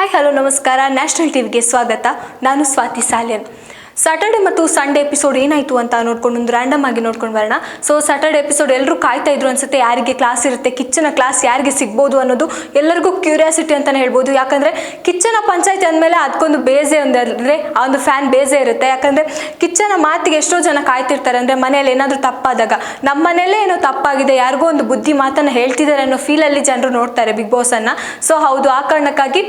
Hi hello ನಮಸ್ಕಾರ. National ಟಿವಿಗೆ ಸ್ವಾಗತ. ನಾನು ಸ್ವಾತಿ ಸಾಲಿಯನ್. ಸ್ಯಾಟರ್ಡೆ ಮತ್ತು ಸಂಡೇ ಎಪಿಸೋಡ್ ಏನಾಯಿತು ಅಂತ ನೋಡ್ಕೊಂಡು ಒಂದು ರ್ಯಾಂಡಮ್ ಆಗಿ ನೋಡ್ಕೊಂಡು ಬರೋಣ. ಸೊ ಸ್ಯಾಟರ್ಡೆ ಎಪಿಸೋಡ್ ಎಲ್ಲರೂ ಕಾಯ್ತಾ ಇದ್ರು ಅನ್ಸುತ್ತೆ, ಯಾರಿಗೆ ಕ್ಲಾಸ್ ಇರುತ್ತೆ ಕಿಚ್ಚನ ಕ್ಲಾಸ್ ಯಾರಿಗೆ ಸಿಗ್ಬೋದು ಅನ್ನೋದು ಎಲ್ಲರಿಗೂ ಕ್ಯೂರಿಯಾಸಿಟಿ ಅಂತಲೇ ಹೇಳ್ಬೋದು. ಯಾಕಂದರೆ ಕಿಚ್ಚನ ಪಂಚಾಯತಿ ಅಂದಮೇಲೆ ಅದಕ್ಕೊಂದು ಬೇಸೆ ಒಂದು ಅಂದರೆ ಆ ಒಂದು ಫ್ಯಾನ್ ಬೇಸೆ ಇರುತ್ತೆ. ಯಾಕಂದರೆ ಕಿಚ್ಚನ ಮಾತಿಗೆ ಎಷ್ಟೋ ಜನ ಕಾಯ್ತಿರ್ತಾರೆ ಅಂದರೆ ಮನೆಯಲ್ಲಿ ಏನಾದರೂ ತಪ್ಪಾದಾಗ. ನಮ್ಮ ಮನೆಯಲ್ಲೇ ಏನೋ ತಪ್ಪಾಗಿದೆ, ಯಾರಿಗೋ ಒಂದು ಬುದ್ಧಿ ಮಾತನ್ನು ಹೇಳ್ತಿದ್ದಾರೆ ಅನ್ನೋ ಫೀಲಲ್ಲಿ ಜನರು ನೋಡ್ತಾರೆ ಬಿಗ್ ಬಾಸನ್ನು ಸೊ ಹೌದು, ಆ ಕಾರಣಕ್ಕಾಗಿ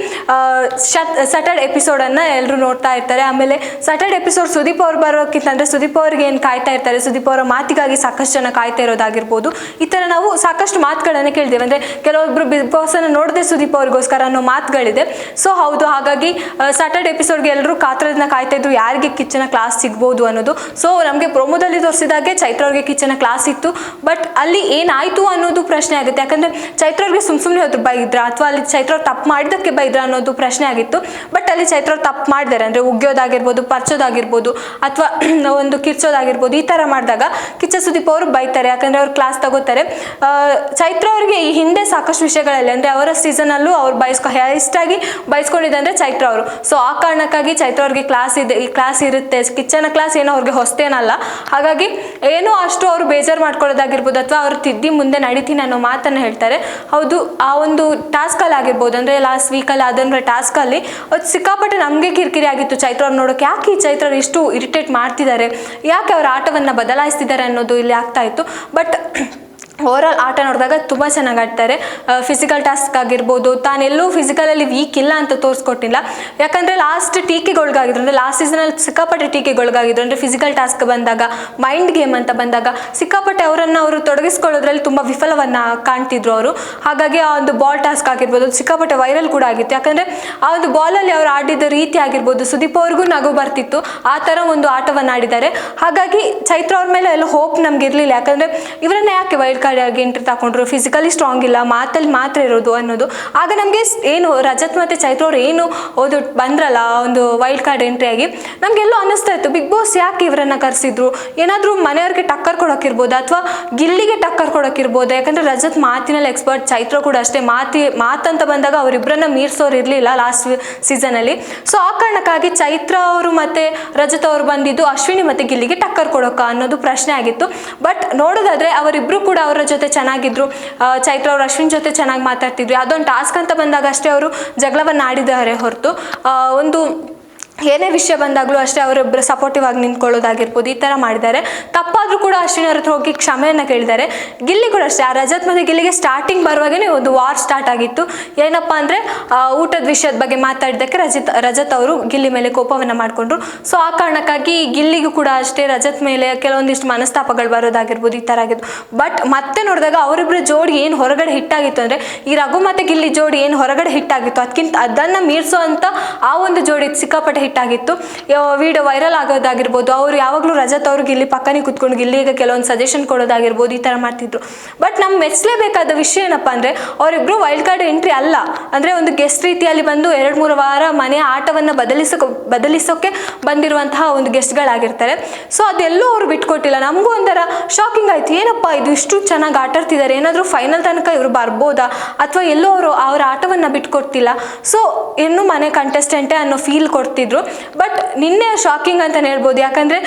ಸ್ಯಾಟರ್ಡೆ ಎಪಿಸೋಡನ್ನು ಎಲ್ಲರೂ ನೋಡ್ತಾ ಇರ್ತಾರೆ. ಆಮೇಲೆ ಸ್ಯಾಟರ್ಡೆ ಎಪಿಸೋಡ್ ಸುದೀಪ್ ಅವ್ರು ಬರೋಕ್ಕಿಂತ ಅಂದರೆ ಸುದೀಪ್ ಅವ್ರಿಗೆ ಏನು ಕಾಯ್ತಾ ಇರ್ತಾರೆ, ಸುದೀಪ್ ಅವರ ಮಾತಿಗಾಗಿ ಸಾಕಷ್ಟು ಜನ ಕಾಯ್ತಾ ಇರೋದಾಗಿರ್ಬೋದು. ಈ ಥರ ನಾವು ಸಾಕಷ್ಟು ಮಾತುಗಳನ್ನು ಕೇಳಿದ್ದೇವೆ ಅಂದರೆ ಕೆಲವೊಬ್ರು ಬಿಗ್ ಬಾಸನ್ನು ನೋಡದೆ ಸುದೀಪ್ ಅವ್ರಿಗೋಸ್ಕರ ಅನ್ನೋ ಮಾತುಗಳಿದೆ. ಸೊ ಹೌದು, ಹಾಗಾಗಿ ಸ್ಯಾಟರ್ಡೆ ಎಪಿಸೋಡ್ಗೆ ಎಲ್ಲರೂ ಕಾತ್ರದಿಂದ ಕಾಯ್ತಾ ಇದ್ರು. ಯಾರಿಗೆ ಕಿಚ್ಚನ ಕ್ಲಾಸ್ ಸಿಗ್ಬೋದು ಅನ್ನೋದು. ಸೊ ನಮಗೆ ಪ್ರೊಮೋದಲ್ಲಿ ತೋರಿಸಿದಾಗೆ ಚೈತ್ರ ಅವ್ರಿಗೆ ಕಿಚ್ಚನ ಕ್ಲಾಸ್ ಇತ್ತು. ಬಟ್ ಅಲ್ಲಿ ಏನಾಯಿತು ಅನ್ನೋದು ಪ್ರಶ್ನೆ ಆಗುತ್ತೆ. ಯಾಕಂದರೆ ಚೈತ್ರ ಅವ್ರಿಗೆ ಸುಮ್ ಸುಮ್ಮನೆ ಹೋದ್ರು ಬೈದ್ರ, ಅಥವಾ ಅಲ್ಲಿ ಚೈತ್ರ ಅವ್ರು ತಪ್ಪು ಮಾಡಿದ್ದಕ್ಕೆ ಬೈದ್ರ ಅನ್ನೋದು ಪ್ರಶ್ನೆ ಆಗಿತ್ತು. ಬಟ್ ಅಲ್ಲಿ ಚೈತ್ರ ಅವ್ರು ತಪ್ಪು ಮಾಡಿದ್ದಾರೆ ಅಂದರೆ ಉಗ್ಯೋದಾಗಿರ್ಬೋದು, ಪರ್ಚೋದಾಗಿರ್ಬೋದು ಅಥವಾ ಒಂದು ಕಿರ್ಚೋದಾಗಿರ್ಬೋದು ಈ ಥರ ಮಾಡಿದಾಗ ಕಿಚ್ಚ ಸುದೀಪ್ ಅವರು ಬೈತಾರೆ. ಯಾಕಂದರೆ ಅವ್ರು ಕ್ಲಾಸ್ ತಗೋತಾರೆ. ಚೈತ್ರ ಅವರಿಗೆ ಈ ಹಿಂದೆ ಸಾಕಷ್ಟು ವಿಷಯಗಳಲ್ಲಿ ಅಂದರೆ ಅವರ ಸೀಸನಲ್ಲೂ ಅವ್ರು ಬಯಸ್ಕೊ ಹೆಸ್ಟಾಗಿ ಬಯಸ್ಕೊಂಡಿದೆ ಅಂದರೆ ಚೈತ್ರ ಅವರು. ಸೊ ಆ ಕಾರಣಕ್ಕಾಗಿ ಚೈತ್ರ ಅವ್ರಿಗೆ ಕ್ಲಾಸ್ ಇದೆ, ಈ ಕ್ಲಾಸ್ ಇರುತ್ತೆ. ಕಿಚ್ಚನ ಕ್ಲಾಸ್ ಏನೋ ಅವ್ರಿಗೆ ಹೊಸ್ತೇನಲ್ಲ. ಹಾಗಾಗಿ ಏನೋ ಅಷ್ಟು ಅವರು ಬೇಜಾರು ಮಾಡ್ಕೊಳ್ಳೋದಾಗಿರ್ಬೋದು ಅಥವಾ ಅವ್ರು ತಿದ್ದಿ ಮುಂದೆ ನಡೀತೀನಿ ಅನ್ನೋ ಮಾತನ್ನು ಹೇಳ್ತಾರೆ. ಹೌದು, ಆ ಒಂದು ಟಾಸ್ಕಲ್ಲಿ ಆಗಿರ್ಬೋದು, ಅಂದರೆ ಲಾಸ್ಟ್ ವೀಕಲ್ಲಿ ಅದನ್ನ ಟಾಸ್ಕಲ್ಲಿ ಅದು ಸಿಕ್ಕಾಪಟ್ಟೆ ನಮಗೆ ಕಿರಿಕಿರಿ ಆಗಿತ್ತು ಚೈತ್ರ ಅವ್ರು ನೋಡೋಕೆ. ಯಾಕೆ ಈ ಚೈತ್ರ ಅವ್ರು ಎಷ್ಟು ಇರಿಟೇಟ್ ಮಾಡ್ತಿದ್ದಾರೆ ಯಾಕೆ ಅವರ ಆಟವನ್ನು ಬದಲಾಯಿಸ್ತಿದ್ದಾರೆ ಅನ್ನೋದು ಇಲ್ಲಿ ಆಗ್ತಾ ಇತ್ತು. ಬಟ್ ಓವರಾಲ್ ಆಟ ನೋಡಿದಾಗ ತುಂಬ ಚೆನ್ನಾಗಿ ಆಡ್ತಾರೆ. ಫಿಸಿಕಲ್ ಟಾಸ್ಕ್ ಆಗಿರ್ಬೋದು, ತಾನೆಲ್ಲೂ ಫಿಸಿಕಲಲ್ಲಿ ವೀಕ್ ಇಲ್ಲ ಅಂತ ತೋರಿಸ್ಕೊಟ್ಟಿಲ್ಲ. ಯಾಕಂದರೆ ಲಾಸ್ಟ್ ಟೀಕೆಗೊಳಗಾಗಿದ್ರು ಅಂದರೆ ಲಾಸ್ಟ್ ಸೀಸನಲ್ಲಿ ಸಿಕ್ಕಾಪಟ್ಟೆ ಟೀಕೆಗೊಳಗಾಗಿದ್ರು. ಅಂದರೆ ಫಿಸಿಕಲ್ ಟಾಸ್ಕ್ ಬಂದಾಗ ಮೈಂಡ್ ಗೇಮ್ ಅಂತ ಬಂದಾಗ, ಸಿಕ್ಕಾಪಟ್ಟೆ ಅವರನ್ನು ಅವರು ತೊಡಗಿಸ್ಕೊಳ್ಳೋದ್ರಲ್ಲಿ ತುಂಬ ವಿಫಲವನ್ನು ಕಾಣ್ತಿದ್ರು ಅವರು. ಹಾಗಾಗಿ ಆ ಒಂದು ಬಾಲ್ ಟಾಸ್ಕ್ ಆಗಿರ್ಬೋದು, ಸಿಕ್ಕಾಪಟ್ಟೆ ವೈರಲ್ ಕೂಡ ಆಗಿತ್ತು. ಯಾಕಂದರೆ ಆ ಒಂದು ಬಾಲಲ್ಲಿ ಅವರು ಆಡಿದ ರೀತಿ ಆಗಿರ್ಬೋದು, ಸುದೀಪ್ ಅವ್ರಿಗೂ ನಗು ಬರ್ತಿತ್ತು. ಆ ಥರ ಒಂದು ಆಟವನ್ನು ಆಡಿದ್ದಾರೆ. ಹಾಗಾಗಿ ಚೈತ್ರ ಅವ್ರ ಮೇಲೆ ಎಲ್ಲ ಹೋಪ್ ನಮ್ಗೆ ಇರಲಿಲ್ಲ. ಯಾಕಂದರೆ ಇವರನ್ನ ಯಾಕೆ ವೈಲ್ಡ್ ಆಗಿ ಎಂಟ್ರಿ ತಗೊಂಡ್ರು ಫಿಸಿಕಲಿ ಸ್ಟ್ರಾಂಗ್ ಇಲ್ಲ, ಮಾತಲ್ಲಿ ಮಾತ್ರ ಇರೋದು ಅನ್ನೋದು. ಆಗ ನಮಗೆ ಏನು, ರಜತ್ ಮತ್ತು ಚೈತ್ರ ಅವ್ರು ಏನು ಓದು ಬಂದ್ರಲ್ಲ, ಒಂದು ವೈಲ್ಡ್ ಕಾರ್ಡ್ ಎಂಟ್ರಿ ಆಗಿ, ನಮಗೆಲ್ಲೋ ಅನ್ನಿಸ್ತಾ ಇತ್ತು ಬಿಗ್ ಬಾಸ್ ಯಾಕೆ ಇವರನ್ನು ಕರೆಸಿದ್ರು? ಏನಾದರೂ ಮನೆಯವ್ರಿಗೆ ಟಕ್ಕರ್ ಕೊಡೋಕ್ಕಿರ್ಬೋದು? ಅಥವಾ ಗಿಲ್ಲಿಗೆ ಟಕ್ಕರ್ ಕೊಡೋಕ್ಕಿರ್ಬೋದು? ಯಾಕಂದರೆ ರಜತ್ ಮಾತಿನಲ್ಲಿ ಎಕ್ಸ್ಪರ್ಟ್ ಚೈತ್ರ ಕೂಡ ಅಷ್ಟೇ. ಮಾತಿ, ಮಾತಂತ ಬಂದಾಗ ಅವರಿಬ್ಬರನ್ನ ಮೀರಿಸೋರು ಇರಲಿಲ್ಲ ಲಾಸ್ಟ್ ಸೀಸನಲ್ಲಿ ಸೊ ಆ ಕಾರಣಕ್ಕಾಗಿ ಚೈತ್ರ ಅವರು ಮತ್ತು ರಜತ್ ಅವರು ಬಂದಿದ್ದು, ಅಶ್ವಿನಿ ಮತ್ತು ಗಿಲ್ಲಿಗೆ ಟಕ್ಕರ್ ಕೊಡೋಕ ಅನ್ನೋದು ಪ್ರಶ್ನೆ ಆಗಿತ್ತು. ಬಟ್ ನೋಡೋದಾದ್ರೆ ಅವರಿಬ್ಬರು ಕೂಡ ಅವರ ಜೊತೆ ಚೆನ್ನಾಗಿದ್ರು ಚೈತ್ರ ಅವರು ಅಶ್ವಿನ್ ಜೊತೆ ಚೆನ್ನಾಗಿ ಮಾತಾಡ್ತಿದ್ರು ಅದೊಂದು ಟಾಸ್ಕ್ ಅಂತ ಬಂದಾಗ ಅಷ್ಟೇ ಅವರು ಜಗಳವನ್ನು ಆಡಿದ್ದಾರೆ ಹೊರತು ಒಂದು ಏನೇ ವಿಷಯ ಬಂದಾಗಲೂ ಅಷ್ಟೇ ಅವರೊಬ್ಬರು ಸಪೋರ್ಟಿವ್ ಆಗಿ ನಿಂತ್ಕೊಳ್ಳೋದಾಗಿರ್ಬೋದು, ಈ ಥರ ಮಾಡಿದ್ದಾರೆ. ತಪ್ಪಾದರೂ ಕೂಡ ಅಶ್ವಿನಿ ಅವ್ರ ಹತ್ರ ಹೋಗಿ ಕ್ಷಮೆಯನ್ನು ಕೇಳಿದ್ದಾರೆ. ಗಿಲ್ಲಿ ಕೂಡ ಅಷ್ಟೇ, ಆ ರಜತ್ ಮತ್ತು ಗಿಲ್ಲಿಗೆ ಸ್ಟಾರ್ಟಿಂಗ್ ಬರುವಾಗನೇ ಒಂದು ವಾರ್ ಸ್ಟಾರ್ಟ್ ಆಗಿತ್ತು. ಏನಪ್ಪ ಅಂದರೆ ಊಟದ ವಿಷಯದ ಬಗ್ಗೆ ಮಾತಾಡಿದ್ದಕ್ಕೆ ರಜತ್ ರಜತ್ ಅವರು ಗಿಲ್ಲಿ ಮೇಲೆ ಕೋಪವನ್ನು ಮಾಡಿಕೊಂಡ್ರು. ಸೊ ಆ ಕಾರಣಕ್ಕಾಗಿ ಗಿಲ್ಲಿಗೂ ಕೂಡ ಅಷ್ಟೇ ರಜತ್ ಮೇಲೆ ಕೆಲವೊಂದಿಷ್ಟು ಮನಸ್ತಾಪಗಳು ಬರೋದಾಗಿರ್ಬೋದು, ಈ ಥರ ಆಗಿತ್ತು. ಬಟ್ ಮತ್ತೆ ನೋಡಿದಾಗ ಅವರಿಬ್ಬರ ಜೋಡಿ ಏನು ಹೊರಗಡೆ ಹಿಟ್ಟಾಗಿತ್ತು ಅಂದರೆ, ಈ ರಘು ಮತ್ತು ಗಿಲ್ಲಿ ಜೋಡಿ ಏನು ಹೊರಗಡೆ ಹಿಟ್ಟಾಗಿತ್ತು ಅದಕ್ಕಿಂತ ಅದನ್ನು ಮೀರಿಸೋ ಅಂತ ಆ ಒಂದು ಜೋಡಿ ಸಿಕ್ಕಾಪಟ್ಟೆ ಹಿಟ್ಟಾಗಿತ್ತು ವಿಡಿಯೋ ವೈರಲ್ ಆಗೋದಾಗಿರ್ಬೋದು, ಅವರು ಯಾವಾಗಲೂ ರಜತ್ ಅವ್ರಿಗೆ ಇಲ್ಲಿ ಪಕ್ಕನೇ ಕುತ್ಕೊಂಡು ಈಗ ಕೆಲವೊಂದು ಸಜೆಷನ್ ಕೊಡೋದಾಗಿರ್ಬೋದು, ಈ ಥರ ಮಾಡ್ತಿದ್ರು. ಬಟ್ ನಮ್ಗೆ ಮೆಚ್ಚಲೇಬೇಕಾದ ವಿಷಯ ಏನಪ್ಪ ಅಂದರೆ ಅವರಿಬ್ಬರು ವೈಲ್ಡ್ ಕಾರ್ಡ್ ಎಂಟ್ರಿ ಅಲ್ಲ. ಅಂದರೆ ಒಂದು ಗೆಸ್ಟ್ ರೀತಿಯಲ್ಲಿ ಬಂದು ಎರಡು, ಮೂರು ವಾರ ಮನೆಯ ಆಟವನ್ನು ಬದಲಿಸೋ ಬದಲಿಸೋಕೆ ಬಂದಿರುವಂತಹ ಒಂದು ಗೆಸ್ಟ್ಗಳಾಗಿರ್ತಾರೆ ಸೊ ಅದೆಲ್ಲೂ ಅವರು ಬಿಟ್ಕೊಟ್ಟಿಲ್ಲ. ನಮಗೂ ಒಂಥರ ಶಾಕಿಂಗ್ ಆಯ್ತು. ಏನಪ್ಪ ಇದು, ಇಷ್ಟು ಚೆನ್ನಾಗಿ ಆಟಾಡ್ತಿದ್ದಾರೆ ಏನಾದರೂ ಫೈನಲ್ ತನಕ ಇವರು ಬರ್ಬೋದಾ? ಅಥವಾ ಎಲ್ಲೋ ಅವರು ಅವರ ಆಟವನ್ನು ಬಿಟ್ಕೊಡ್ತಿಲ್ಲ? ಸೊ ಇನ್ನೂ ಮನೆ ಕಂಟೆಸ್ಟೆಂಟೇ ಅನ್ನೋ ಫೀಲ್ ಕೊಡ್ತಿದ್ರು. ಬಟ್ ನಿನ್ನೆ ಶಾಕಿಂಗ್ ಅಂತಲೇ ಹೇಳ್ಬೋದು. ಯಾಕಂದರೆ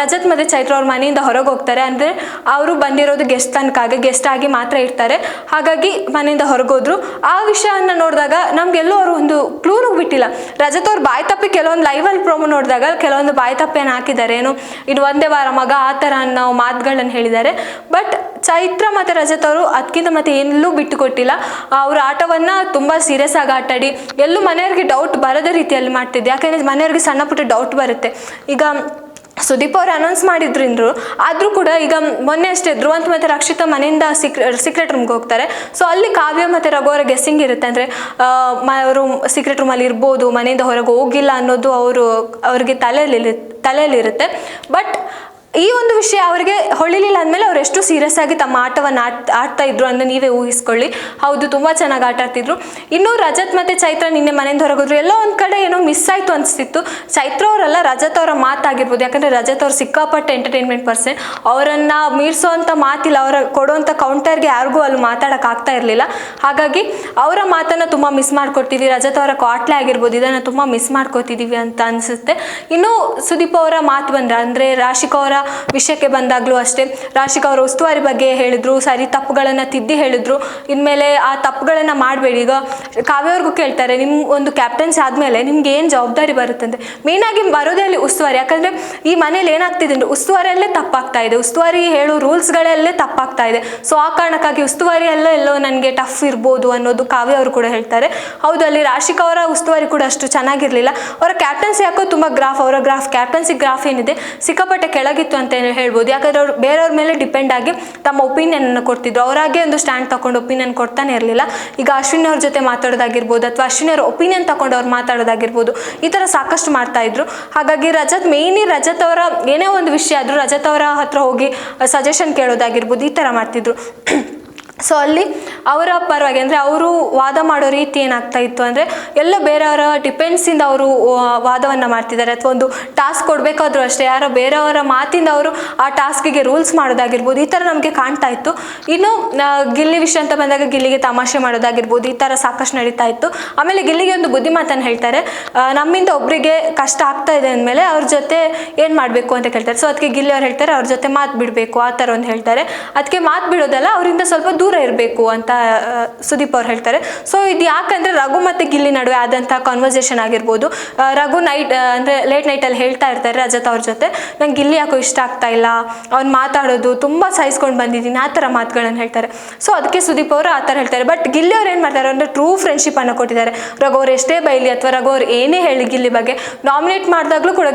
ರಜತ್ ಮತ್ತು ಚೈತ್ರ ಅವ್ರ ಮನೆಯಿಂದ ಹೊರಗೆ ಹೋಗ್ತಾರೆ. ಅಂದರೆ ಅವರು ಬಂದಿರೋದು ಗೆಸ್ಟ್ ತನಕಾಗಿ ಗೆಸ್ಟ್ ಆಗಿ ಮಾತ್ರ ಇರ್ತಾರೆ. ಹಾಗಾಗಿ ಮನೆಯಿಂದ ಹೊರಗೋದ್ರು ಆ ವಿಷಯವನ್ನು ನೋಡಿದಾಗ ನಮಗೆಲ್ಲೋ ಅವರು ಒಂದು ಕ್ಲೂನು ಬಿಟ್ಟಿಲ್ಲ ರಜತ್ ಅವ್ರ ಬಾಯಿ ತಪ್ಪಿ ಕೆಲವೊಂದು ಲೈವಲ್ಲಿ ಪ್ರೋಮೋ ನೋಡಿದಾಗ ಕೆಲವೊಂದು ಬಾಯಿ ತಪ್ಪೇನು ಹಾಕಿದ್ದಾರೆ ಏನು ಇದು ಒಂದೇ ವಾರ ಮಗ, ಆ ಥರ ಅನ್ನೋ ಮಾತುಗಳನ್ನು ಹೇಳಿದ್ದಾರೆ. ಬಟ್ ಚೈತ್ರ ಮತ್ತು ರಜತ್ ಅವರು ಅದಕ್ಕಿಂತ ಮತ್ತೆ ಎಲ್ಲೂ ಬಿಟ್ಟು ಕೊಟ್ಟಿಲ್ಲ ಅವ್ರ ಆಟವನ್ನು ತುಂಬ ಸೀರಿಯಸ್ ಆಗಿ ಆಟಾಡಿ. ಎಲ್ಲೂ ಮನೆಯವ್ರಿಗೆ ಡೌಟ್ ಬರದ ರೀತಿಯಲ್ಲಿ ಮಾಡ್ತಿದ್ದೆ. ಯಾಕಂದರೆ ಮನೆಯವ್ರಿಗೆ ಸಣ್ಣ ಪುಟ್ಟ ಡೌಟ್ ಬರುತ್ತೆ. ಈಗ ಸುದೀಪ್ ಅವ್ರು ಅನೌನ್ಸ್ ಮಾಡಿದ್ರಿಂದ್ರು, ಆದರೂ ಕೂಡ ಈಗ ಮೊನ್ನೆ ಅಷ್ಟೇ ಧ್ರುವಂತ್ ಮತ್ತು ರಕ್ಷಿತಾ ಮನೆಯಿಂದ ಸೀಕ್ರೆಟ್ ಸೀಕ್ರೆಟ್ ರೂಮ್ಗೆ ಹೋಗ್ತಾರೆ. ಸೊ ಅಲ್ಲಿ ಕಾವ್ಯ ಮತ್ತು ರಘು ಅವರ ಗೆಸ್ಸಿಂಗ್ ಇರುತ್ತೆ. ಅಂದರೆ ಅವರು ಸೀಕ್ರೆಟ್ ರೂಮಲ್ಲಿ ಇರ್ಬೋದು, ಮನೆಯಿಂದ ಹೊರಗೆ ಹೋಗಿಲ್ಲ ಅನ್ನೋದು ಅವರು, ಅವ್ರಿಗೆ ತಲೆಯಲ್ಲಿ, ತಲೆಯಲ್ಲಿರುತ್ತೆ. ಬಟ್ ಈ ಒಂದು ವಿಷಯ ಅವರಿಗೆ ಹೊಳಿಲಿಲ್ಲ ಅಂದಮೇಲೆ ಅವ್ರು ಎಷ್ಟು ಸೀರಿಯಸ್ ಆಗಿ ತಮ್ಮ ಆಟವನ್ನು ಆಡ್, ಆಡ್ತಾ ಇದ್ರು ಅಂತ ನೀವೇ ಊಹಿಸ್ಕೊಳ್ಳಿ. ಹೌದು, ತುಂಬ ಚೆನ್ನಾಗಿ ಆಟ ಆಡ್ತಿದ್ರು. ಇನ್ನು ರಜತ್ ಮತ್ತು ಚೈತ್ರ ನಿನ್ನೆ ಮನೆಯಿಂದ ಹೊರಗೋದ್ರು. ಎಲ್ಲೋ ಒಂದು ಕಡೆ ಏನೋ ಮಿಸ್ ಆಯಿತು ಅನಿಸ್ತಿತ್ತು. ಚೈತ್ರ ಅವರಲ್ಲ, ರಜತ್ ಅವರ ಮಾತಾಗಿರ್ಬೋದು. ಯಾಕಂದರೆ ರಜತ್ ಅವ್ರು ಸಿಕ್ಕಾಪಟ್ಟೆ ಎಂಟರ್ಟೈನ್ಮೆಂಟ್ ಪರ್ಸನ್ ಅವರನ್ನು ಅಂತ ಮಾತಿಲ್ಲ, ಅವರ ಕೊಡುವಂಥ ಕೌಂಟರ್ಗೆ ಯಾರಿಗೂ ಅಲ್ಲಿ ಆಗ್ತಾ ಇರಲಿಲ್ಲ. ಹಾಗಾಗಿ ಅವರ ಮಾತನ್ನು ತುಂಬ ಮಿಸ್ ಮಾಡ್ಕೊಡ್ತೀವಿ ರಜತ್ ಅವರ ಕ್ವಾಟ್ಲೆ ಆಗಿರ್ಬೋದು, ಇದನ್ನು ತುಂಬ ಮಿಸ್ ಮಾಡ್ಕೋತಿದ್ದೀವಿ ಅಂತ ಅನಿಸುತ್ತೆ. ಇನ್ನು ಸುದೀಪ್ ಅವರ ಮಾತು ಬಂದ್ರೆ, ಅಂದರೆ ರಾಶಿಕ ಅವರ ವಿಷಯಕ್ಕೆ ಬಂದಾಗಲೂ ಅಷ್ಟೇ. ರಾಶಿಕ್ ಅವರ ಉಸ್ತುವಾರಿ ಬಗ್ಗೆ ಹೇಳಿದ್ರು, ಸರಿ ತಪ್ಪುಗಳನ್ನು ತಿದ್ದಿ ಹೇಳಿದ್ರು. ಇನ್ಮೇಲೆ ಆ ತಪ್ಪುಗಳನ್ನು ಮಾಡಬೇಡಿ. ಈಗ ಕಾವ್ಯವ್ರಿಗೂ ಕೇಳ್ತಾರೆ ನಿಮ್ಮ ಒಂದು ಕ್ಯಾಪ್ಟನ್ಸಿ ಆದಮೇಲೆ ನಿಮ್ಗೆ ಏನು ಜವಾಬ್ದಾರಿ ಬರುತ್ತಂತೆ? ಮೇಯ್ನಾಗಿ ಬರೋದೇ ಅಲ್ಲಿ ಉಸ್ತುವಾರಿ. ಯಾಕಂದರೆ ಈ ಮನೇಲಿ ಏನಾಗ್ತಿದೆ ಅಂದರೆ ಉಸ್ತುವಾರಿಯಲ್ಲೇ ತಪ್ಪಾಗ್ತಾ ಇದೆ. ಉಸ್ತುವಾರಿ ಹೇಳೋ ರೂಲ್ಸ್ಗಳಲ್ಲೇ ತಪ್ಪಾಗ್ತಾ ಇದೆ. ಸೊ ಆ ಕಾರಣಕ್ಕಾಗಿ ಉಸ್ತುವಾರಿ ಎಲ್ಲ ಎಲ್ಲೋ ನನಗೆ ಟಫ್ ಇರ್ಬೋದು ಅನ್ನೋದು ಕಾವ್ಯ ಅವರು ಕೂಡ ಹೇಳ್ತಾರೆ. ಹೌದು, ಅಲ್ಲಿ ರಾಶಿಕ್ ಅವರ ಉಸ್ತುವಾರಿ ಕೂಡ ಅಷ್ಟು ಚೆನ್ನಾಗಿರಲಿಲ್ಲ. ಅವರ ಕ್ಯಾಪ್ಟನ್ಸಿ ಯಾಕೋ ತುಂಬ ಗ್ರಾಫ್ ಅವರ ಗ್ರಾಫ್ ಕ್ಯಾಪ್ಟನ್ಸಿ ಗ್ರಾಫ್ ಏನಿದೆ, ಸಿಕ್ಕಾಪಟ್ಟೆ ಕೆಳಗಿತ್ತು. ಅಂತ ಹೇಳ್ಬೋದು. ಯಾಕಂದ್ರೆ ಅವ್ರು ಬೇರೆಯವ್ರ ಮೇಲೆ ಡಿಪೆಂಡ್ ಆಗಿ ತಮ್ಮ ಒಪಿನಿಯನ್ ಕೊಡ್ತಿದ್ರು. ಅವರಾಗೆ ಒಂದು ಸ್ಟ್ಯಾಂಡ್ ತಗೊಂಡು ಒಪಿನಿಯನ್ ಕೊಡ್ತಾನೆ ಇರಲಿಲ್ಲ. ಈಗ ಅಶ್ವಿನಿ ಅವ್ರ ಜೊತೆ ಮಾತಾಡೋದಾಗಿರ್ಬೋದು ಅಥವಾ ಅಶ್ವಿನಿ ಅವ್ರ ಒಪಿನಿಯನ್ ತಗೊಂಡು ಅವ್ರು ಮಾತಾಡೋದಾಗಿರ್ಬೋದು, ಈ ಥರ ಸಾಕಷ್ಟು ಮಾಡ್ತಾ ಇದ್ರು. ಹಾಗಾಗಿ ರಜತ್ ಮೇಯ್ನಿ ರಜತ್ ಅವರ ಏನೇ ಒಂದು ವಿಷಯ ಆದರೂ ರಜತ್ ಅವರ ಹತ್ರ ಹೋಗಿ ಸಜೆಷನ್ ಕೇಳೋದಾಗಿರ್ಬೋದು, ಈ ಥರ ಮಾಡ್ತಿದ್ರು. ಸೊ ಅಲ್ಲಿ ಅವರ ಪರವಾಗಿ ಅಂದರೆ ಅವರು ವಾದ ಮಾಡೋ ರೀತಿ ಏನಾಗ್ತಾ ಇತ್ತು ಅಂದರೆ ಎಲ್ಲ ಬೇರೆಯವರ ಡಿಪೆಂಡ್ಸಿಂದ ಅವರು ವಾದವನ್ನು ಮಾಡ್ತಿದ್ದಾರೆ. ಅಥವಾ ಒಂದು ಟಾಸ್ಕ್ ಕೊಡಬೇಕಾದ್ರೂ ಅಷ್ಟೇ. ಯಾರೋ ಬೇರೆಯವರ ಮಾತಿಂದ ಅವರು ಆ ಟಾಸ್ಕಿಗೆ ರೂಲ್ಸ್ ಮಾಡೋದಾಗಿರ್ಬೋದು, ಈ ಥರ ನಮಗೆ ಕಾಣ್ತಾ ಇತ್ತು. ಇನ್ನು ಗಿಲ್ಲಿ ವಿಷಯ ಅಂತ ಬಂದಾಗ ಗಿಲ್ಲಿಗೆ ತಮಾಷೆ ಮಾಡೋದಾಗಿರ್ಬೋದು, ಈ ಥರ ಸಾಕಷ್ಟು ನಡೀತಾ ಇತ್ತು. ಆಮೇಲೆ ಗಿಲ್ಲಿಗೆ ಒಂದು ಬುದ್ಧಿಮಾತನ್ನು ಹೇಳ್ತಾರೆ. ನಮ್ಮಿಂದ ಒಬ್ಬರಿಗೆ ಕಷ್ಟ ಆಗ್ತಾ ಇದೆ ಅಂದಮೇಲೆ ಅವ್ರ ಜೊತೆ ಏನು ಮಾಡಬೇಕು ಅಂತ ಕೇಳ್ತಾರೆ. ಸೊ ಅದಕ್ಕೆ ಗಿಲ್ಲಿ ಅವ್ರು ಹೇಳ್ತಾರೆ, ಅವ್ರ ಜೊತೆ ಮಾತು ಬಿಡಬೇಕು, ಆ ಥರ ಒಂದು ಹೇಳ್ತಾರೆ. ಅದಕ್ಕೆ ಮಾತು ಬಿಡೋದಲ್ಲ, ಅವರಿಂದ ಸ್ವಲ್ಪ ದೂರ ಇರಬೇಕು ಅಂತ ಸುದೀಪ್ ಅವ್ರು ಹೇಳ್ತಾರೆ. ಸೊ ಇದು ಯಾಕಂದರೆ ರಘು ಮತ್ತು ಗಿಲ್ಲಿ ನಡುವೆ ಆದಂಥ ಕಾನ್ವರ್ಸೇಷನ್ ಆಗಿರ್ಬೋದು. ರಘು ನೈಟ್ ಅಂದರೆ ಲೇಟ್ ನೈಟಲ್ಲಿ ಹೇಳ್ತಾ ಇರ್ತಾರೆ ರಜತ್ ಅವ್ರ ಜೊತೆ. ನಂಗೆ ಗಿಲ್ಲಿ ಯಾಕೋ ಇಷ್ಟ ಆಗ್ತಾ ಇಲ್ಲ. ಅವ್ನು ಮಾತಾಡೋದು ತುಂಬ ಸಹಿಸ್ಕೊಂಡು ಬಂದಿದ್ದೀನಿ ಆ ಥರ ಮಾತುಗಳನ್ನು ಹೇಳ್ತಾರೆ. ಸೊ ಅದಕ್ಕೆ ಸುದೀಪ್ ಅವರು ಆ ಥರ ಹೇಳ್ತಾರೆ. ಬಟ್ ಗಿಲ್ಲಿ ಅವ್ರು ಏನು ಮಾಡ್ತಾರೆ ಅಂದರೆ ಟ್ರೂ ಫ್ರೆಂಡ್ಶಿಪ್ ಅನ್ನು ಕೊಟ್ಟಿದ್ದಾರೆ. ರಘು ಅವ್ರು ಎಷ್ಟೇ ಬೈಲಿ ಅಥವಾ ರಘು ಅವ್ರು ಏನೇ ಹೇಳಿ ಗಿಲ್ಲಿ ಬಗ್ಗೆ ನಾಮಿನೇಟ್ ಮಾಡಿದಾಗಲೂ ಕೂಡ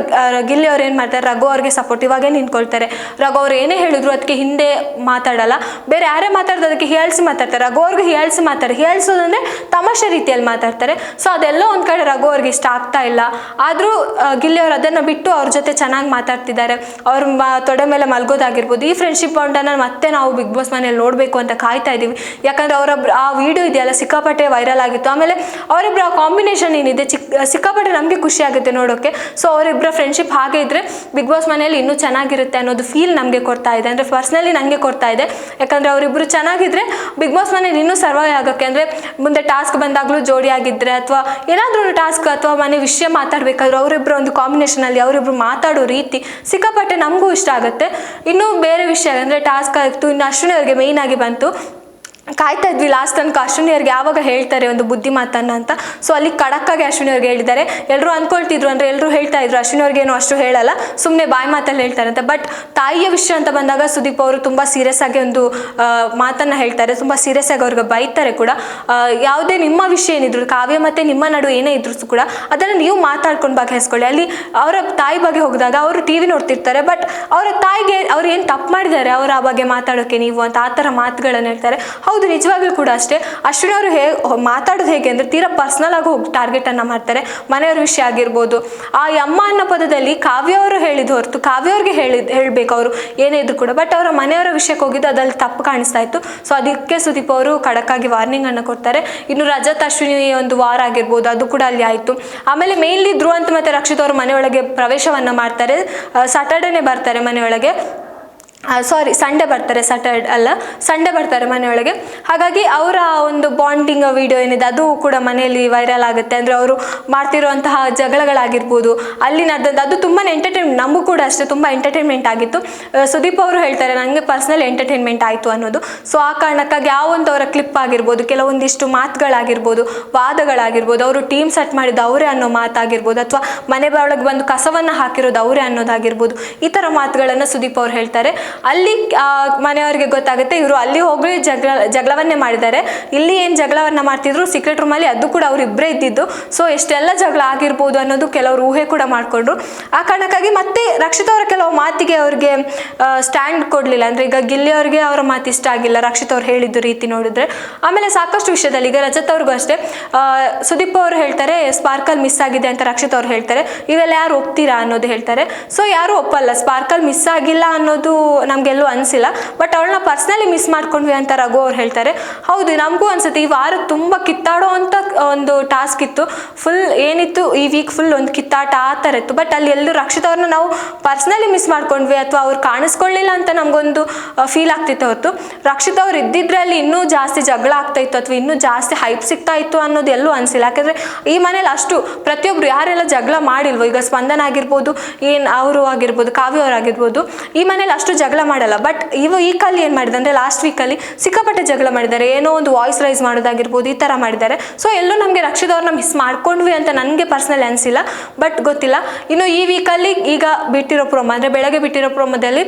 ಗಿಲ್ಲಿ ಅವ್ರು ಏನು ಮಾಡ್ತಾರೆ, ರಘು ಅವ್ರಿಗೆ ಸಪೋರ್ಟಿವ್ ಆಗೇ ನಿಂತ್ಕೊಳ್ತಾರೆ. ರಘು ಅವ್ರು ಏನೇ ಹೇಳಿದ್ರು ಅದಕ್ಕೆ ಹಿಂದೆ ಮಾತಾಡಲ್ಲ. ಬೇರೆ ಯಾರೇ ಮಾತಾಡಿದ್ರು ಅದಕ್ಕೆ ಹೀಯಾಳಿಸಿ ಮಾತಾಡ್ತಾರೆ ರಘು ಅವ್ರಿಗೆ ಹೀಯಾಳಿಸಿ ಮಾತಾಡ್ತಾರೆ ಹೀಯಾಳಿಸೋದಂದ್ರೆ ತಮಾಷೆ ರೀತಿಯಲ್ಲಿ ಮಾತಾಡ್ತಾರೆ. ಸೊ ಅದೆಲ್ಲ ಒಂದು ಕಡೆ ರಘು ಅವ್ರಿಗೆ ಇಷ್ಟ ಆಗ್ತಾ ಇಲ್ಲ. ಆದರೂ ಗಿಲ್ಲಿ ಅವ್ರು ಅದನ್ನು ಬಿಟ್ಟು ಅವ್ರ ಜೊತೆ ಚೆನ್ನಾಗಿ ಮಾತಾಡ್ತಿದ್ದಾರೆ. ಅವ್ರ ತೊಡೆ ಮೇಲೆ ಮಲ್ಗೋದಾಗಿರ್ಬೋದು. ಈ ಫ್ರೆಂಡ್ಶಿಪ್ ಬಾಂಡನ್ನು ಮತ್ತೆ ನಾವು ಬಿಗ್ ಬಾಸ್ ಮನೇಲಿ ನೋಡಬೇಕು ಅಂತ ಕಾಯ್ತಾ ಇದ್ದೀವಿ ಯಾಕಂದರೆ ಅವರೊಬ್ರು, ಆ ವಿಡಿಯೋ ಇದೆಯಲ್ಲ, ಸಿಕ್ಕಾಪಟ್ಟೆ ವೈರಲ್ ಆಗಿತ್ತು. ಆಮೇಲೆ ಅವರಿಬ್ಬರ ಕಾಂಬಿನೇಷನ್ ಏನಿದೆ, ಚಿಕ್, ಸಿಕ್ಕಾಪಟ್ಟೆ ನಮಗೆ ಖುಷಿ ಆಗುತ್ತೆ ನೋಡೋಕ್ಕೆ ಸೊ ಅವರಿಬ್ಬರ ಫ್ರೆಂಡ್ಶಿಪ್ ಹಾಗೆ ಇದ್ದರೆ ಬಿಗ್ ಬಾಸ್ ಮನೇಲಿ ಇನ್ನೂ ಚೆನ್ನಾಗಿರುತ್ತೆ ಅನ್ನೋದು ಫೀಲ್ ನಮಗೆ ಕೊಡ್ತಾ ಇದೆ. ಅಂದರೆ ಪರ್ಸ್ನಲಿ ನನಗೆ ಕೊಡ್ತಾ ಇದೆ. ಯಾಕಂದರೆ ಅವರಿಬ್ಬರು ಚೆನ್ನಾಗಿದ್ರೆ ಬಿಗ್ ಬಾಸ್ ಮನೇಲಿ ಇನ್ನೂ ಸರ್ವೈವ್ ಆಗೋಕ್ಕೆ ಅಂದರೆ ಮುಂದೆ ಟಾಸ್ಕ್ ಬಂದಾಗಲೂ ಜೋಡಿಯಾಗಿದ್ದರೆ ಅಥವಾ ಏನಾದರೂ ಟಾಸ್ಕ್ ಅಥವಾ ಮನೆ ವಿಷಯ ಮಾತಾಡಬೇಕಾದ್ರೂ ಅವರಿಬ್ಬರು ಒಂದು ಕಾಂಬಿನೇಷನಲ್ಲಿ ಅವರಿಬ್ಬರು ಮಾತಾಡೋ ರೀತಿ ಸಿಕ್ಕಾಪಟ್ಟೆ ನಮಗೂ ಇಷ್ಟ ಆಗುತ್ತೆ. ಇನ್ನೂ ಬೇರೆ ವಿಷಯ ಅಂದರೆ ಟಾಸ್ಕ್ ಆಯಿತು, ಇನ್ನು ಅಶ್ವಿನಿ ಅವರಿಗೆ ಮೇಯ್ನಾಗಿ ಬಂತು. ಕಾಯ್ತಾ ಇದ್ವಿ ಲಾಸ್ಟ್ ತನಕ. ಅಶ್ವಿನಿ ಅವ್ರಿಗೆ ಯಾವಾಗ ಹೇಳ್ತಾರೆ ಒಂದು ಬುದ್ಧಿ ಮಾತನ್ನ ಅಂತ. ಸೊ ಅಲ್ಲಿ ಕಡಕ್ಕಾಗಿ ಅಶ್ವಿನಿ ಅವ್ರಿಗೆ ಹೇಳಿದ್ದಾರೆ. ಎಲ್ಲರೂ ಅಂದ್ಕೊಳ್ತಿದ್ರು ಅಂದರೆ ಎಲ್ಲರೂ ಹೇಳ್ತಾ ಇದ್ರು ಅಶ್ವಿನಿ ಅವ್ರಿಗೆ ಏನು ಅಷ್ಟು ಹೇಳಲ್ಲ ಸುಮ್ಮನೆ ಬಾಯಿ ಮಾತಲ್ಲಿ ಹೇಳ್ತಾರೆ ಅಂತ. ಬಟ್ ತಾಯಿಯ ವಿಷಯ ಅಂತ ಬಂದಾಗ ಸುದೀಪ್ ಅವರು ತುಂಬ ಸೀರಿಯಸ್ ಆಗಿ ಒಂದು ಮಾತನ್ನ ಹೇಳ್ತಾರೆ. ತುಂಬ ಸೀರಿಯಸ್ ಆಗಿ ಅವ್ರಿಗೆ ಬೈತಾರೆ ಕೂಡ. ಯಾವುದೇ ನಿಮ್ಮ ವಿಷಯ ಏನಿದ್ರು, ಕಾವ್ಯ ಮತ್ತು ನಿಮ್ಮ ನಡುವೆ ಏನೇ ಇದ್ರು ಕೂಡ ಅದನ್ನು ನೀವು ಮಾತಾಡ್ಕೊಂಡು ಬಗೆಹರಿಸ್ಕೊಳ್ಳಿ. ಅಲ್ಲಿ ಅವರ ತಾಯಿ ಬಗ್ಗೆ ಹೋಗಿದಾಗ ಅವರು ಟಿ ವಿ ನೋಡ್ತಿರ್ತಾರೆ. ಬಟ್ ಅವರ ತಾಯಿಗೆ ಅವ್ರು ಏನು ತಪ್ಪು ಮಾಡಿದ್ದಾರೆ, ಅವರ ಬಗ್ಗೆ ಮಾತಾಡೋಕ್ಕೆ ನೀವು ಅಂತ, ಆ ಥರ ಮಾತುಗಳನ್ನು ಹೇಳ್ತಾರೆ. ಹೌದು ನಿಜವಾಗ್ಲೂ ಕೂಡ ಅಷ್ಟೇ. ಅಶ್ವಿನವರು ಹೇ ಮಾತಾಡೋದು ಹೇಗೆ ಅಂದರೆ ತೀರಾ ಪರ್ಸ್ನಲ್ ಆಗಿ ಹೋಗಿ ಟಾರ್ಗೆಟನ್ನು ಮಾಡ್ತಾರೆ. ಮನೆಯವ್ರ ವಿಷಯ ಆಗಿರ್ಬೋದು. ಆ ಅಮ್ಮ ಅನ್ನೋ ಪದದಲ್ಲಿ ಕಾವ್ಯ ಅವರು ಹೇಳಿದ ಹೊರತು ಕಾವ್ಯ ಅವ್ರಿಗೆ ಹೇಳಬೇಕು ಅವರು. ಏನೇ ಇದ್ರು ಕೂಡ. ಬಟ್ ಅವರ ಮನೆಯವರ ವಿಷಯಕ್ಕೆ ಹೋಗಿದ್ದು ಅದಲ್ಲಿ ತಪ್ಪು ಕಾಣಿಸ್ತಾ ಇತ್ತು. ಸೊ ಅದಕ್ಕೆ ಸುದೀಪ್ ಅವರು ಖಡಕ್ಕಾಗಿ ವಾರ್ನಿಂಗ್ ಅನ್ನು ಕೊಡ್ತಾರೆ. ಇನ್ನು ರಜತ್ ಅಶ್ವಿನಿ ಒಂದು ವಾರ ಆಗಿರ್ಬೋದು, ಅದು ಕೂಡ ಅಲ್ಲಿ ಆಯಿತು. ಆಮೇಲೆ ಮೇನ್ಲಿ ಧ್ರುವಂತ್ ಮತ್ತು ರಕ್ಷಿತ್ ಅವರು ಮನೆಯೊಳಗೆ ಪ್ರವೇಶವನ್ನು ಮಾಡ್ತಾರೆ. ಸಾಟರ್ಡೇನೆ ಬರ್ತಾರೆ ಮನೆಯೊಳಗೆ. ಸಾರಿ ಸಂಡೆ ಬರ್ತಾರೆ ಸ್ಯಾಟರ್ಡ್ ಅಲ್ಲ, ಸಂಡೆ ಬರ್ತಾರೆ ಮನೆಯೊಳಗೆ. ಹಾಗಾಗಿ ಅವರ ಒಂದು ಬಾಂಡಿಂಗ್ ವಿಡಿಯೋ ಏನಿದೆ, ಅದು ಕೂಡ ಮನೆಯಲ್ಲಿ ವೈರಲ್ ಆಗುತ್ತೆ. ಅಂದರೆ ಅವರು ಮಾಡ್ತಿರುವಂತಹ ಜಗಳಗಳಾಗಿರ್ಬೋದು, ಅಲ್ಲಿ ನಡೆದಂಥ ಅದು ತುಂಬಾ ಎಂಟರ್ಟೈನ್ಮೆಂಟ್ ನಮಗೂ ಕೂಡ ಅಷ್ಟೇ ತುಂಬ ಎಂಟರ್ಟೈನ್ಮೆಂಟ್ ಆಗಿತ್ತು. ಸುದೀಪ್ ಅವರು ಹೇಳ್ತಾರೆ ನನಗೆ ಪರ್ಸ್ನಲ್ ಎಂಟರ್ಟೈನ್ಮೆಂಟ್ ಆಯಿತು ಅನ್ನೋದು. ಸೊ ಆ ಕಾರಣಕ್ಕಾಗಿ ಆ ಒಂದು ಅವರ ಕ್ಲಿಪ್ ಆಗಿರ್ಬೋದು, ಕೆಲವೊಂದಿಷ್ಟು ಮಾತುಗಳಾಗಿರ್ಬೋದು, ವಾದಗಳಾಗಿರ್ಬೋದು, ಅವರು ಟೀಮ್ ಸೆಟ್ ಮಾಡಿದ್ದು ಅವರೇ ಅನ್ನೋ ಮಾತಾಗಿರ್ಬೋದು, ಅಥವಾ ಮನೆ ಒಳಗೆ ಬಂದು ಕಸವನ್ನು ಹಾಕಿರೋದು ಅವರೇ ಅನ್ನೋದಾಗಿರ್ಬೋದು, ಈ ಥರ ಮಾತುಗಳನ್ನು ಸುದೀಪ್ ಅವ್ರು ಹೇಳ್ತಾರೆ. ಅಲ್ಲಿ ಮನೆಯವರಿಗೆ ಗೊತ್ತಾಗುತ್ತೆ, ಇವರು ಅಲ್ಲಿ ಹೋಗಿ ಜಗಳ, ಜಗಳವನ್ನೇ ಮಾಡಿದ್ದಾರೆ. ಇಲ್ಲಿ ಏನು ಜಗಳವನ್ನ ಮಾಡ್ತಿದ್ರು ಸೀಕ್ರೆಟ್ ರೂಮಲ್ಲಿ ಅದು ಕೂಡ ಅವ್ರು ಇಬ್ಬರೇ ಇದ್ದಿದ್ದು. ಸೊ ಎಷ್ಟೆಲ್ಲ ಜಗಳ ಆಗಿರ್ಬೋದು ಅನ್ನೋದು ಕೆಲವರು ಊಹೆ ಕೂಡ ಮಾಡಿಕೊಂಡ್ರು. ಆ ಕಾರಣಕ್ಕಾಗಿ ಮತ್ತೆ ರಕ್ಷಿತ್ ಅವರ ಕೆಲವು ಮಾತಿಗೆ ಅವ್ರಿಗೆ ಸ್ಟ್ಯಾಂಡ್ ಕೊಡಲಿಲ್ಲ. ಅಂದರೆ ಈಗ ಗಿಲ್ಲಿ ಅವ್ರಿಗೆ ಅವರ ಮಾತು ಇಷ್ಟ ಆಗಿಲ್ಲ. ರಕ್ಷಿತ್ ಅವ್ರು ಹೇಳಿದ್ದು ರೀತಿ ನೋಡಿದ್ರೆ. ಆಮೇಲೆ ಸಾಕಷ್ಟು ವಿಷಯದಲ್ಲಿ ಈಗ ರಜತ್ ಅವ್ರಿಗೂ ಅಷ್ಟೇ. ಸುದೀಪ್ ಅವರು ಹೇಳ್ತಾರೆ ಸ್ಪಾರ್ಕಲ್ ಮಿಸ್ ಆಗಿದೆ ಅಂತ ರಕ್ಷಿತ್ ಅವ್ರು ಹೇಳ್ತಾರೆ. ಇವೆಲ್ಲ ಯಾರು ಒಪ್ತೀರಾ ಅನ್ನೋದು ಹೇಳ್ತಾರೆ. ಸೊ ಯಾರು ಒಪ್ಪಲ್ಲ. ಸ್ಪಾರ್ಕಲ್ ಮಿಸ್ ಆಗಿಲ್ಲ ಅನ್ನೋದು ನಮಗೆಲ್ಲೂ ಅನಿಸಿಲ್ಲ. ಬಟ್ ಅವಳನ್ನ ಪರ್ಸ್ನಲಿ ಮಿಸ್ ಮಾಡ್ಕೊಂಡ್ವಿ ಅಂತ ರಘು ಅವ್ರು ಹೇಳ್ತಾರೆ. ಹೌದು, ನಮಗೂ ಅನಿಸುತ್ತೆ. ಈ ವಾರ ತುಂಬ ಕಿತ್ತಾಡೋ ಅಂತ ಒಂದು ಟಾಸ್ಕ್ ಇತ್ತು. ಫುಲ್ ಏನಿತ್ತು, ಈ ವೀಕ್ ಫುಲ್ ಒಂದು ಕಿತ್ತಾಟ ಆ ಥರ ಇತ್ತು. ಬಟ್ ಅಲ್ಲಿ ಎಲ್ಲರೂ ರಕ್ಷಿತವ್ರನ್ನ ನಾವು ಪರ್ಸ್ನಲಿ ಮಿಸ್ ಮಾಡ್ಕೊಂಡ್ವಿ ಅಥವಾ ಅವ್ರು ಕಾಣಿಸ್ಕೊಳ್ಳಿಲ್ಲ ಅಂತ ನಮಗೊಂದು ಫೀಲ್ ಆಗ್ತಿತ್ತು ಹೊತ್ತು. ರಕ್ಷಿತ್ ಅವ್ರು ಇದ್ದಿದ್ರೆ ಅಲ್ಲಿ ಇನ್ನೂ ಜಾಸ್ತಿ ಜಗಳ ಆಗ್ತಾ ಇತ್ತು ಅಥವಾ ಇನ್ನೂ ಜಾಸ್ತಿ ಹೈಪ್ ಸಿಗ್ತಾ ಇತ್ತು ಅನ್ನೋದು ಎಲ್ಲೂ ಅನಿಸಿಲ್ಲ. ಯಾಕಂದರೆ ಈ ಮನೇಲಿ ಅಷ್ಟು ಪ್ರತಿಯೊಬ್ಬರು ಯಾರೆಲ್ಲ ಜಗಳ ಮಾಡಿಲ್ವೋ, ಈಗ ಸ್ಪಂದನ ಆಗಿರ್ಬೋದು, ಏನು, ಅವರು ಆಗಿರ್ಬೋದು, ಕಾವ್ಯ ಅವ್ರು ಆಗಿರ್ಬೋದು ಈ ಮನೇಲಿ ಅಷ್ಟು ಜಗಳ ಮಾಡಲ್ಲ. ಬಟ್ ಇವು ಈ ಕಾಲಿ ಏನು ಮಾಡಿದೆ ಅಂದರೆ ಲಾಸ್ಟ್ ವೀಕಲ್ಲಿ ಸಿಕ್ಕಾಪಟ್ಟೆ ಜಗಳ ಮಾಡಿದ್ದಾರೆ. ಏನೋ ಒಂದು ವಾಯ್ಸ್ ರೈಸ್ ಮಾಡೋದಾಗಿರ್ಬೋದು, ಈ ಥರ ಮಾಡಿದ್ದಾರೆ. ಸೊ ಎಲ್ಲೂ ನಮಗೆ ರಕ್ಷಿತ್ ಅವ್ರನ್ನ ಮಿಸ್ ಮಾಡ್ಕೊಂಡ್ವಿ ಅಂತ ನನಗೆ ಪರ್ಸ್ನಲ್ ಅನಿಸಿಲ್ಲ ಬಟ್ ಗೊತ್ತಿಲ್ಲ. ಇನ್ನು ಈ ವೀಕಲ್ಲಿ ಈಗ ಬಿಟ್ಟಿರೋ ಪ್ರೋಮೋ ಅಂದರೆ ಬೆಳಗ್ಗೆ ಬಿಟ್ಟಿರೋ ಪ್ರೋಮದಲ್ಲಿ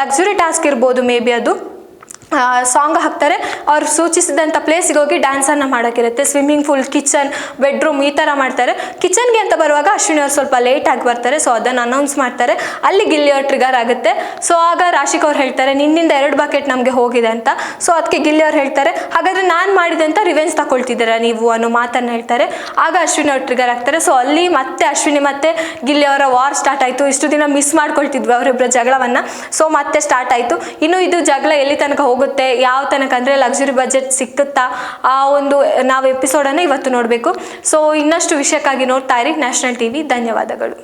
ಲಕ್ಸುರಿ ಟಾಸ್ಕ್ ಇರ್ಬೋದು ಮೇ ಬಿ ಅದು. ಸಾಂಗ್ ಹಾಕ್ತಾರೆ. ಅವ್ರು ಸೂಚಿಸಿದಂಥ ಪ್ಲೇಸಿಗೆ ಹೋಗಿ ಡ್ಯಾನ್ಸನ್ನು ಮಾಡೋಕ್ಕಿರುತ್ತೆ ಸ್ವಿಮ್ಮಿಂಗ್ ಪೂಲ್ ಕಿಚನ್ ಬೆಡ್ರೂಮ್ ಈ ಥರ ಮಾಡ್ತಾರೆ. ಕಿಚನ್ಗೆ ಅಂತ ಬರುವಾಗ ಅಶ್ವಿನಿ ಅವ್ರು ಸ್ವಲ್ಪ ಲೇಟಾಗಿ ಬರ್ತಾರೆ ಸೊ ಅದನ್ನು ಅನೌನ್ಸ್ ಮಾಡ್ತಾರೆ. ಅಲ್ಲಿ ಗಿಲ್ಲಿ ಅವ್ರು ಟ್ರಿಗರ್ ಆಗುತ್ತೆ. ಸೊ ಆಗ ರಾಶಿಕ್ ಅವ್ರು ಹೇಳ್ತಾರೆ, ನಿನ್ನಿಂದ ಎರಡು ಬಕೆಟ್ ನಮಗೆ ಹೋಗಿದೆ ಅಂತ. ಸೊ ಅದಕ್ಕೆ ಗಿಲ್ಲಿ ಅವ್ರು ಹೇಳ್ತಾರೆ, ಹಾಗಾದರೆ ನಾನು ಮಾಡಿದಂಥ ರಿವೆಂಜ್ ತಗೊಳ್ತಿದ್ದೀರಾ ನೀವು? ಅನ್ನೋ ಮಾತನ್ನು ಹೇಳ್ತಾರೆ. ಆಗ ಅಶ್ವಿನಿ ಅವ್ರು ಟ್ರಿಗರ್ ಆಗ್ತಾರೆ. ಸೊ ಅಲ್ಲಿ ಮತ್ತೆ ಅಶ್ವಿನಿ ಮತ್ತೆ ಗಿಲ್ಲಿ ಅವರ ವಾರ್ ಸ್ಟಾರ್ಟ್ ಆಯಿತು. ಇಷ್ಟು ದಿನ ಮಿಸ್ ಮಾಡ್ಕೊಳ್ತಿದ್ವಿ ಅವರಿಬ್ಬರ ಜಗಳವನ್ನು. ಸೊ ಮತ್ತೆ ಸ್ಟಾರ್ಟ್ ಆಯಿತು. ಇನ್ನು ಇದು ಜಗಳ ಎಲ್ಲಿ ತನಕ ಹೋಗುತ್ತೆ, ಯಾವ ತನಕ ಅಂದರೆ ಲಕ್ಸುರಿ ಬಜೆಟ್ ಸಿಕ್ಕುತ್ತಾ? ಆ ಒಂದು, ನಾವು ಎಪಿಸೋಡನ್ನು ಇವತ್ತು ನೋಡಬೇಕು. ಸೊ ಇನ್ನಷ್ಟು ವಿಷಯಕ್ಕಾಗಿ ನೋಡ್ತಾ ಇರಿ ನ್ಯಾಷನಲ್ ಟಿ ಧನ್ಯವಾದಗಳು.